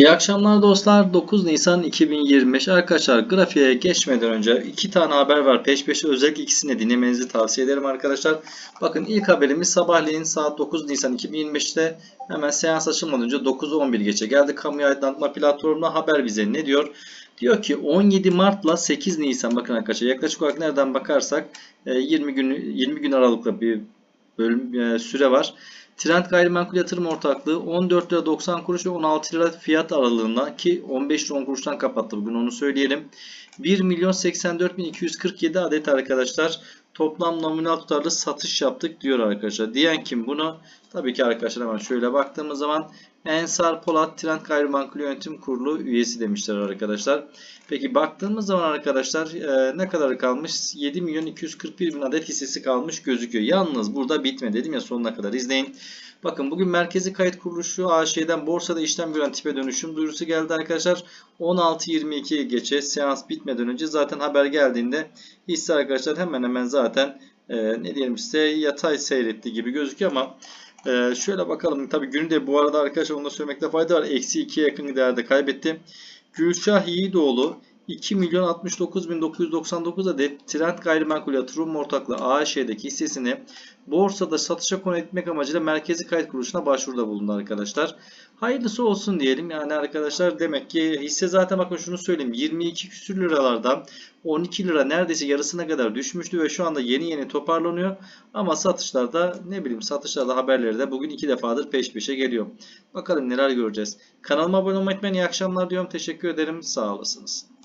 İyi akşamlar dostlar. 9 Nisan 2025 arkadaşlar grafiğe geçmeden önce iki tane haber var. Peş peşe özellikle ikisini dinlemenizi tavsiye ederim arkadaşlar. Bakın ilk haberimiz sabahleyin saat 9 Nisan 2025'te hemen seans açılmadan önce 9.11 geçe geldi. Kamuya aydınlatma platformuna haber bize ne diyor? Diyor ki 17 Mart'la 8 Nisan bakın arkadaşlar yaklaşık olarak nereden bakarsak e, 20 gün 20 gün aralıklı bir bölüm e, süre var. Trend Gayrimenkul Yatırım Ortaklığı 14 lira 90 kuruş ve 16 lira fiyat aralığında ki 15 lira 10 kuruştan kapattı bugün onu söyleyelim. 1 milyon 84 bin 247 adet arkadaşlar toplam nominal tutarlı satış yaptık diyor arkadaşlar. Diyen kim bunu? Tabii ki arkadaşlar hemen şöyle baktığımız zaman Ensar Polat Trend Gayrimenkul Yönetim Kurulu üyesi demişler arkadaşlar. Peki baktığımız zaman arkadaşlar e, ne kadar kalmış? 7 milyon 241 bin adet hissesi kalmış gözüküyor. Yalnız burada bitmedi dedim ya sonuna kadar izleyin. Bakın bugün Merkezi Kayıt Kuruluşu AŞ'den borsada işlem gören tipe dönüşüm duyurusu geldi arkadaşlar. 16.22 geçe seans bitmeden önce zaten haber geldiğinde hisse arkadaşlar hemen hemen zaten e, ne diyelim size yatay seyretti gibi gözüküyor ama ee, şöyle bakalım. Tabi günü de bu arada arkadaşlar onu da söylemekte fayda var. Eksi 2'ye yakın değerde kaybetti. Gülşah Yiğidoğlu 2 milyon 69 bin 999 adet Trend Gayrimenkul Yatırım Ortaklığı AŞ'deki hissesini borsada satışa konu etmek amacıyla Merkezi Kayıt Kuruluşu'na başvuruda bulundu arkadaşlar. Hayırlısı olsun diyelim. Yani arkadaşlar demek ki hisse zaten bakın şunu söyleyeyim. 22 küsür liralardan 12 lira neredeyse yarısına kadar düşmüştü ve şu anda yeni yeni toparlanıyor. Ama satışlarda ne bileyim satışlarda haberleri de bugün iki defadır peş peşe geliyor. Bakalım neler göreceğiz. Kanalıma abone olmayı unutmayın. İyi akşamlar diyorum. Teşekkür ederim. Sağ olasınız.